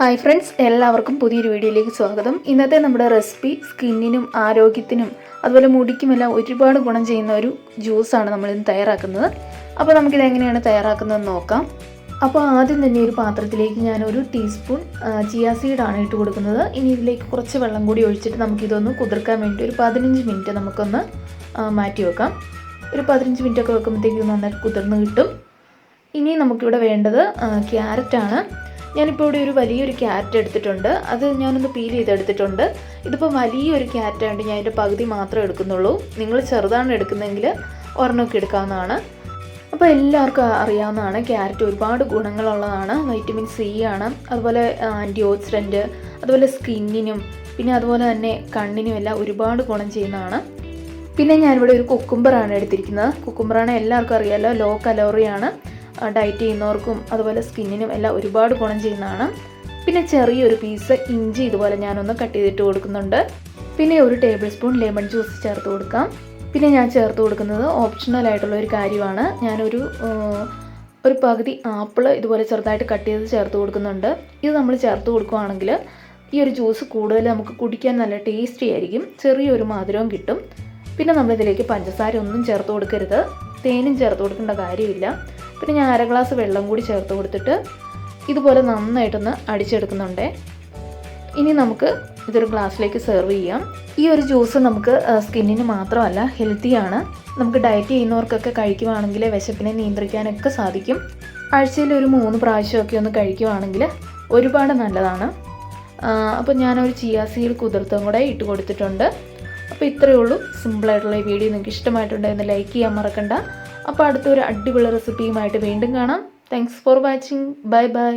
Hi friends എല്ലാവർക്കും പുതിയൊരു വീഡിയോയിലേക്ക് സ്വാഗതം. ഇന്നത്തെ നമ്മുടെ റെസിപ്പി സ്കിന്നിനും ആരോഗ്യത്തിനും അതുപോലെ മുടിക്കുമെല്ലാം ഒരുപാട് ഗുണം ചെയ്യുന്ന ഒരു ജ്യൂസാണ് നമ്മളിന്ന് തയ്യാറാക്കുന്നത്. അപ്പോൾ നമുക്കിത് എങ്ങനെയാണ് തയ്യാറാക്കുന്നതെന്ന് നോക്കാം. അപ്പോൾ ആദ്യം തന്നെ ഒരു പാത്രത്തിലേക്ക് ഞാൻ ഒരു ടീസ്പൂൺ ചിയ സീഡാണ് ഇട്ട് കൊടുക്കുന്നത്. ഇനി ഇതിലേക്ക് കുറച്ച് വെള്ളം കൂടി ഒഴിച്ചിട്ട് നമുക്കിതൊന്ന് കുതിർക്കാൻ വേണ്ടി ഒരു പതിനഞ്ച് മിനിറ്റ് നമുക്കൊന്ന് മാറ്റി വെക്കാം. ഒരു പതിനഞ്ച് മിനിറ്റ് ഒക്കെ വെക്കുമ്പോഴത്തേക്കും നന്നായിട്ട് കുതിർന്ന് കിട്ടും. ഇനി നമുക്കിവിടെ വേണ്ടത് ക്യാരറ്റാണ്. ഞാനിപ്പോൾ ഇവിടെ ഒരു വലിയൊരു ക്യാരറ്റ് എടുത്തിട്ടുണ്ട്. അത് ഞാനൊന്ന് പീൽ ചെയ്തെടുത്തിട്ടുണ്ട്. ഇതിപ്പോൾ വലിയൊരു ക്യാരറ്റ് ആയതുകൊണ്ട് ഞാൻ അതിന്റെ പകുതി മാത്രമേ എടുക്കുന്നുള്ളൂ. നിങ്ങൾ ചെറുതാണ് എടുക്കുന്നതെങ്കിൽ ഒരെണ്ണമൊക്കെ എടുക്കാവുന്നതാണ്. അപ്പോൾ എല്ലാവർക്കും അറിയാവുന്നതാണ് ക്യാരറ്റ് ഒരുപാട് ഗുണങ്ങളുള്ളതാണ്. വൈറ്റമിൻ സി ആണ്. അതുപോലെ ആന്റി ഓക്സിഡന്റ് അതുപോലെ സ്കിന്നിനും പിന്നെ അതുപോലെ തന്നെ കണ്ണിനും എല്ലാം ഒരുപാട് ഗുണം ചെയ്യുന്നതാണ്. പിന്നെ ഞാനിവിടെ ഒരു കുക്കുംബറാണ് എടുത്തിരിക്കുന്നത്. കുക്കുംബറാണ് എല്ലാവർക്കും അറിയാമല്ലോ ലോ കലോറിയാണ് ഡയറ്റ് ചെയ്യുന്നവർക്കും അതുപോലെ സ്കിന്നിനും എല്ലാം ഒരുപാട് ഗുണം ചെയ്യുന്നതാണ്. പിന്നെ ചെറിയൊരു പീസ് ഇഞ്ചി ഇതുപോലെ ഞാനൊന്ന് കട്ട് ചെയ്തിട്ട് കൊടുക്കുന്നുണ്ട്. പിന്നെ ഒരു ടേബിൾ സ്പൂൺ ലെമൺ ജ്യൂസ് ചേർത്ത് കൊടുക്കാം. പിന്നെ ഞാൻ ചേർത്ത് കൊടുക്കുന്നത് ഓപ്ഷണൽ ആയിട്ടുള്ള ഒരു കാര്യമാണ്. ഞാനൊരു ഒരു പകുതി ആപ്പിൾ ഇതുപോലെ ചെറുതായിട്ട് കട്ട് ചെയ്ത് ചേർത്ത് കൊടുക്കുന്നുണ്ട്. ഇത് നമ്മൾ ചേർത്ത് കൊടുക്കുകയാണെങ്കിൽ ഈ ഒരു ജ്യൂസ് കൂടുതൽ നമുക്ക് കുടിക്കാൻ നല്ല ടേസ്റ്റി ആയിരിക്കും. ചെറിയൊരു മധുരവും കിട്ടും. പിന്നെ നമ്മളിതിലേക്ക് പഞ്ചസാര ഒന്നും ചേർത്ത് കൊടുക്കരുത്. തേനും ചേർത്ത് കൊടുക്കേണ്ട കാര്യമില്ല. പിന്നെ ഞാൻ അര ഗ്ലാസ് വെള്ളം കൂടി ചേർത്ത് കൊടുത്തിട്ട് ഇതുപോലെ നന്നായിട്ടൊന്ന് അടിച്ചെടുക്കുന്നുണ്ടേ. ഇനി നമുക്ക് ഇതൊരു ഗ്ലാസ്സിലേക്ക് സെർവ് ചെയ്യാം. ഈ ഒരു ജ്യൂസ് നമുക്ക് സ്കിന്നിന് മാത്രമല്ല ഹെൽത്തിയാണ്. നമുക്ക് ഡയറ്റ് ചെയ്യുന്നവർക്കൊക്കെ കഴിക്കുവാണെങ്കിൽ വിശപ്പിനെ നിയന്ത്രിക്കാനൊക്കെ സാധിക്കും. ആഴ്ചയിൽ ഒരു മൂന്ന് പ്രാവശ്യമൊക്കെ ഒന്ന് കഴിക്കുവാണെങ്കിൽ ഒരുപാട് നല്ലതാണ്. അപ്പോൾ ഞാനൊരു ചിയാ കുതിർത്തും കൂടെ ഇട്ട് കൊടുത്തിട്ടുണ്ട്. അപ്പോൾ ഇത്രയേ ഉള്ളൂ. സിമ്പിളായിട്ടുള്ള ഈ വീഡിയോ നിങ്ങൾക്ക് ഇഷ്ടമായിട്ടുണ്ടെന്ന് ലൈക്ക് ചെയ്യാൻ മറക്കണ്ട. അപ്പോൾ അടുത്തൊരു അടിപൊളി റെസിപ്പിയുമായിട്ട് വീണ്ടും കാണാം. Thanks for watching bye bye